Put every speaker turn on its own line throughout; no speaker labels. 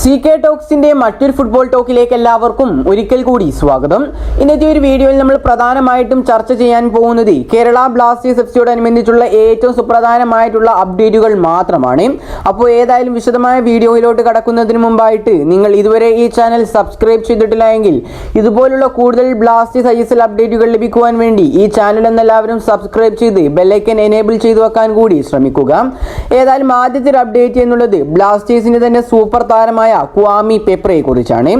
C K ടോക്സിന്റെ മറ്റൊരു football ടോക്കിലേക്ക് എല്ലാവർക്കും ഒരിക്കൽ കൂടി സ്വാഗതം. ഇന്നത്തെ ഒരു വീഡിയോയിൽ നമ്മൾ പ്രധാനമായിട്ടും ചർച്ച ചെയ്യാൻ പോകുന്നത് കേരള ബ്ലാസ്റ്റേഴ്സ് എഫ് സിയോടനുബന്ധിച്ചുള്ള ഏറ്റവും സുപ്രധാനമായിട്ടുള്ള അപ്ഡേറ്റുകൾ മാത്രമാണ്. അപ്പോൾ ഏതായാലും വിശദമായ വീഡിയോയിലോട്ട് കടക്കുന്നതിന് മുമ്പായിട്ട് നിങ്ങൾ ഇതുവരെ ഈ ചാനൽ സബ്സ്ക്രൈബ് ചെയ്തിട്ടില്ല എങ്കിൽ ഇതുപോലുള്ള കൂടുതൽ ബ്ലാസ്റ്റേഴ്സ് ഐ എസ് എൽ അപ്ഡേറ്റുകൾ ലഭിക്കുവാൻ വേണ്ടി ഈ ചാനൽ എന്നെല്ലാവരും സബ്സ്ക്രൈബ് ചെയ്ത് ബെല്ലൈക്കൻ എനേബിൾ ചെയ്തു വെക്കാൻ കൂടി ശ്രമിക്കുക. ഏതായാലും ആദ്യത്തെ ഒരു അപ്ഡേറ്റ് എന്നുള്ളത് ബ്ലാസ്റ്റേഴ്സിന്റെ തന്നെ സൂപ്പർ താരമായ ക്വാമി പേപ്പറെ കുറിച്ചാണ്.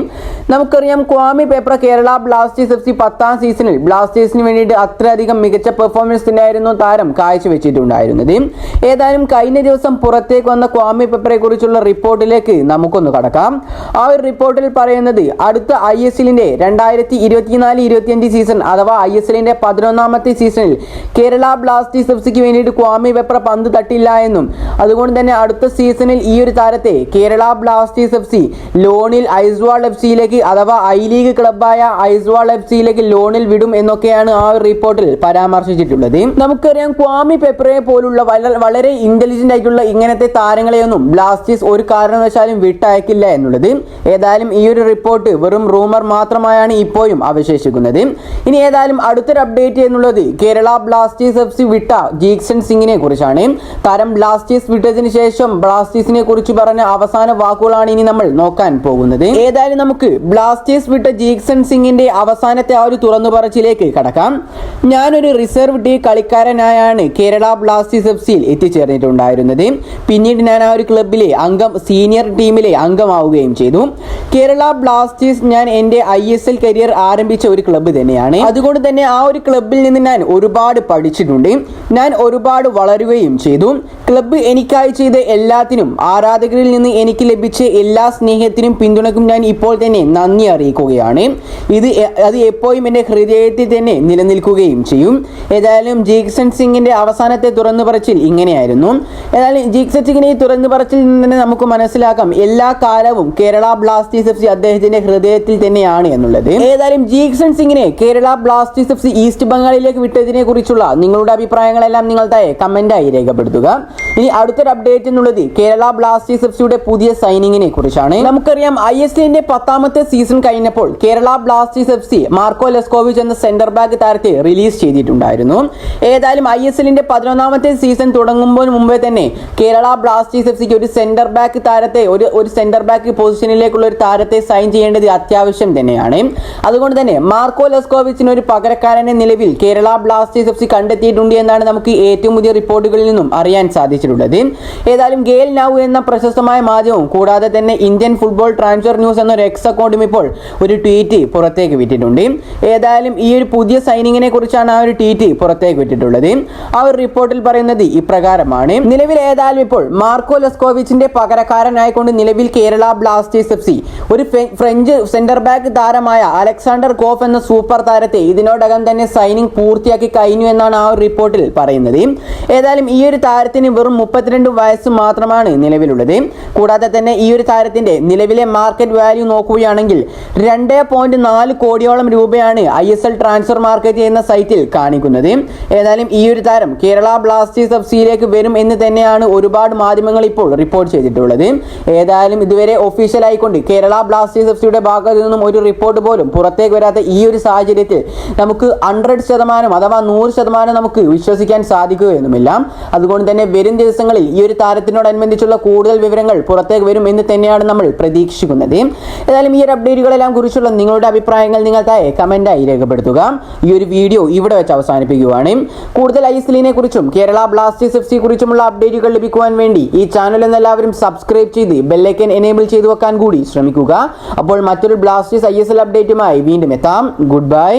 നമുക്കറിയാം Kwame Peprah Kerala Blasters F C പത്താം സീസണിൽ ബ്ലാസ്റ്റേഴ്സിന് വേണ്ടിയിട്ട് അത്രയധികം മികച്ച പെർഫോമൻസ് തന്നെയായിരുന്നു താരം കാഴ്ചവെച്ചിട്ടുണ്ടായിരുന്നത്. ഏതായാലും കഴിഞ്ഞ ദിവസം പുറത്തേക്ക് വന്ന ക്വാമി പേപ്പറെ കുറിച്ചുള്ള റിപ്പോർട്ടിലേക്ക് നമുക്കൊന്ന് കടക്കാം. ആ ഒരു റിപ്പോർട്ടിൽ പറയുന്നത് അടുത്ത ഐ എസ് എല്ലിന്റെ രണ്ടായിരത്തി ഇരുപത്തിനാല് ഇരുപത്തിയഞ്ച് സീസൺ അഥവാ ഐ എസ് എല്ലിന്റെ പതിനൊന്നാമത്തെ സീസണിൽ കേരള ബ്ലാസ്റ്റേഴ്സ് എഫ് സിക്ക് വേണ്ടിയിട്ട് ക്വാമി പേപ്പർ പന്ത് തട്ടില്ല എന്നും അതുകൊണ്ട് തന്നെ അടുത്ത സീസണിൽ ഈ ഒരു താരത്തെ കേരള ബ്ലാസ്റ്റേഴ്സ് എഫ് സി. ലോണിൽ ഐസ്വാൾ എഫ് സിയിലേക്ക് അഥവാ ഐ ലീഗ് ക്ലബായ ഐസ്വാൾ എഫ് സിയിലേക്ക് ലോണിൽ വിടും എന്നൊക്കെയാണ് ആ റിപ്പോർട്ടിൽ പരാമർശിച്ചിട്ടുള്ളത്. നമുക്കറിയാം ക്വാമി പെപ്രയെ പോലുള്ള വളരെ ഇന്റലിജന്റ് ആയിട്ടുള്ള ഇങ്ങനത്തെ താരങ്ങളെയൊന്നും ബ്ലാസ്റ്റേഴ്സ് ഒരു കാരണവശാലും വിട്ടയക്കില്ല എന്നുള്ളത്. ഏതായാലും ഈ ഒരു റിപ്പോർട്ട് വെറും റൂമർ മാത്രമായാണ് ഇപ്പോഴും അവശേഷിക്കുന്നത്. ഇനി ഏതായാലും അടുത്തൊരു അപ്ഡേറ്റ് എന്നുള്ളത് കേരള ബ്ലാസ്റ്റേഴ്സ് എഫ് സി വിട്ട ജീക്സൺ സിംഗിനെ കുറിച്ചാണ്. താരം ബ്ലാസ്റ്റേഴ്സ് വിട്ടതിന് ശേഷം ബ്ലാസ്റ്റേഴ്സിനെ കുറിച്ച് പറഞ്ഞ അവസാന വാക്കുകളാണ് ഇനി നമ്മൾ നോക്കാൻ പോകുന്നത്. ഏതായാലും നമുക്ക് ബ്ലാസ്റ്റേഴ്സ് വിട്ട ജീക്സൺ സിംഗിന്റെ അവസാനത്തെ ആ ഒരു തുറന്നു പറച്ചിലേക്ക് കടക്കാം. ഞാനൊരു റിസർവ് ഡി കളിക്കാരനായാണ് കേരള ബ്ലാസ്റ്റേഴ്സ് എഫ് സിയിൽ എത്തിച്ചേർന്നിട്ടുണ്ടായിരുന്നത്. പിന്നീട് ഞാൻ ആ ഒരു ക്ലബിലെ അംഗം സീനിയർ ടീമിലെ അംഗമാവുകയും ചെയ്തു. കേരള ബ്ലാസ്റ്റേഴ്സ് ഞാൻ എന്റെ ഐ എസ് എൽ കരിയർ ആരംഭിച്ച ഒരു ക്ലബ്ബ് തന്നെയാണ്. അതുകൊണ്ട് തന്നെ ആ ഒരു ക്ലബിൽ നിന്ന് ഞാൻ ഒരുപാട് പഠിച്ചിട്ടുണ്ട്. ഞാൻ ഒരുപാട് വളരുകയും ചെയ്തു. ക്ലബ്ബ് എനിക്കായി ചെയ്ത എല്ലാത്തിനും ആരാധകരിൽ നിന്ന് എനിക്ക് ലഭിച്ച എല്ലാ സ്നേഹത്തിനും പിന്തുണക്കും ഞാൻ ഇപ്പോൾ തന്നെ നന്ദി അറിയിക്കുകയാണ്. ഇത് അത് എപ്പോഴും എന്റെ ഹൃദയത്തിൽ തന്നെ നിലനിൽക്കുകയും ചെയ്യും. ഏതായാലും ജീക്സൺ സിംഗിന്റെ അവസാനത്തെ തുറന്നു പറച്ചിൽ ഇങ്ങനെയായിരുന്നു. ഏതായാലും ജീക്സൺ സിംഗിനെ ഈ തുറന്നു പറച്ചിൽ നിന്ന് തന്നെ നമുക്ക് മനസ്സിലാക്കാം. എല്ലാ കാലവും കേരള ബ്ലാസ്റ്റേഴ്സ് എഫ് സി അദ്ദേഹത്തിന്റെ ഹൃദയത്തിൽ തന്നെയാണ് എന്നുള്ളത്. ഏതായാലും ജീക്സൺ സിംഗിനെ Kerala Blasters F C east ബംഗാളിലേക്ക് വിട്ടതിനെ കുറിച്ചുള്ള നിങ്ങളുടെ അഭിപ്രായങ്ങളെല്ലാം നിങ്ങൾ താഴെ രേഖപ്പെടുത്തുക. ഇനി അടുത്തൊരു അപ്ഡേറ്റ് എന്നുള്ളത് കേരള ബ്ലാസ്റ്റേഴ്സ് എഫ് സിയുടെ പുതിയ സൈനിങ്ങിനെ കുറിച്ചാണ്. നമുക്കറിയാം ഐ എസ് എല്ലിന്റെ പത്താമത്തെ സീസൺ കഴിഞ്ഞപ്പോൾ Kerala Blasters F C Marko Leskovic എന്ന സെന്റർ ബാക്ക് താരത്തെ റിലീസ് ചെയ്തിട്ടുണ്ടായിരുന്നു. ഏതായാലും ഐ എസ് എല്ലിന്റെ പതിനൊന്നാമത്തെ സീസൺ തുടങ്ങുമ്പോൾ മുമ്പേ തന്നെ കേരള ബ്ലാസ്റ്റേഴ്സ് എഫ് സിക്ക് ഒരു സെന്റർ ബാക്ക് താരത്തെ ഒരു ഒരു സെന്റർ ബാക്ക് പൊസിഷനിലേക്കുള്ള ഒരു താരത്തെ സൈൻ ചെയ്യേണ്ടത് അത്യാവശ്യം തന്നെയാണ്. അതുകൊണ്ട് തന്നെ മാർക്കോ ലെസ്കോവിച്ചിന് ഒരു പകരക്കാരനെ നിലവിൽ കേരള ബ്ലാസ്റ്റേഴ്സ് എഫ് സി കണ്ടെത്തിയിട്ടുണ്ട് എന്നാണ് നമുക്ക് ഏറ്റവും പുതിയ റിപ്പോർട്ടുകളിൽ നിന്നും അറിയാൻ സാധിച്ചിട്ടുള്ളത് ഏതായാലും ഗെയിൽ നൗ എന്ന പ്രശസ്തമായ മാധ്യമവും കൂടാതെ തന്നെ ഇന്ത്യൻ ഫുട്ബോൾ ട്രാൻസ്ഫർ ന്യൂസ് എന്നൊരു എക്സ് അക്കൗണ്ടും ഇപ്പോൾ ഒരു ട്വീറ്റ് പുറത്തേക്ക് വിട്ടിട്ടുണ്ട്. ഏതായാലും ഈ ഒരു പുതിയ സൈനിങ്ങിനെ കുറിച്ചാണ് ആ ഒരു ട്വീറ്റ് പുറത്തേക്ക് വിട്ടിട്ടുള്ളത്. ആ ഒരു റിപ്പോർട്ടിൽ പറയുന്നത് ഇപ്രകാരമാണ്. നിലവിൽ ഏതായാലും ഇപ്പോൾ മാർക്കോ ലെസ്കോവിച്ചിന്റെ പകരക്കാരനായിക്കൊണ്ട് നിലവിൽ കേരള ബ്ലാസ്റ്റേഴ്സ് എഫ് സി ഒരു ഫ്രഞ്ച് സെന്റർ ബാക്ക് താരമായ അലക്സാണ്ടർ കോഫ് എന്ന സൂപ്പർ താരത്തെ ഇതിനോടകം തന്നെ സൈനിങ് പൂർത്തിയാക്കി കഴിഞ്ഞു എന്നാണ് ആ ഒരു റിപ്പോർട്ടിൽ പറയുന്നത്. ഏതായാലും ഈ ഒരു താരത്തിന് വെറും മുപ്പത്തിരണ്ട് വയസ്സ് മാത്രമാണ് നിലവിലുള്ളത്. കൂടാതെ തന്നെ ഈ ഒരു താരത്തിന്റെ നിലവിലെ മാർക്കറ്റ് വാല്യൂ നോക്കുകയാണെങ്കിൽ രണ്ട് പോയിന്റ് നാല് കോടിയോളം രൂപയാണ് I S L transfer market എന്ന സൈറ്റിൽ കാണിക്കുന്നത്. ഏതായാലും ഈ ഒരു താരം കേരള ബ്ലാസ്റ്റേഴ്സ് എഫ് സിയിലേക്ക് വരും എന്ന് തന്നെയാണ് ഒരുപാട് മാധ്യമങ്ങൾ ഇപ്പോൾ റിപ്പോർട്ട് ചെയ്തിട്ടുള്ളത്. ഏതായാലും ഇതുവരെ ഒഫീഷ്യൽ ആയിക്കൊണ്ട് കേരള ബ്ലാസ്റ്റേഴ്സ് എഫ് സിയുടെ ഭാഗത്തു നിന്നും ഒരു റിപ്പോർട്ട് പോലും പുറത്തേക്ക് വരാത്ത ഈ ഒരു സാഹചര്യത്തിൽ നമുക്ക് ഹൺഡ്രഡ് ശതമാനം അഥവാ നൂറ് ശതമാനം നമുക്ക് വിശ്വസിക്കാൻ സാധിക്കുകയൊന്നുമില്ല. അതുകൊണ്ട് തന്നെ വരും ദിവസങ്ങളിൽ ഈ ഒരു താരത്തിനോടനുബന്ധിച്ചുള്ള കൂടുതൽ വിവരങ്ങൾ പുറത്തേക്ക് വരും എന്ന് തന്നെയാണ് നമ്മൾ പ്രതീക്ഷിക്കുന്നത്. ഏതായാലും ഈ ഒരു അപ്ഡേറ്റുകളെല്ലാം കുറിച്ചുള്ള നിങ്ങളുടെ അഭിപ്രായങ്ങൾ നിങ്ങൾ താഴെ കമന്റായി രേഖപ്പെടുത്തുക. ഈ ഒരു വീഡിയോ ഇവിടെ വെച്ച് അവസാനിപ്പിക്കുകയാണ്. കൂടുതൽ ഐസ്ലിനെ കുറിച്ചും കേരള ബ്ലാസ്റ്റേഴ്സ് എഫ് സി കുറിച്ചുമുള്ള അപ്ഡേറ്റുകൾ ലഭിക്കുവാൻ വേണ്ടി ഈ ചാനൽ എന്നെല്ലാവരും സബ്സ്ക്രൈബ് ചെയ്ത് ബെല്ലൈക്കൻ എനേബിൾ ചെയ്തു വെക്കാൻ കൂടി ശ്രമിക്കുക. അപ്പോൾ മറ്റൊരു ബ്ലാസ്റ്റേഴ്സ് ഐ അപ്ഡേറ്റുമായി വീണ്ടും എത്താം. Good bye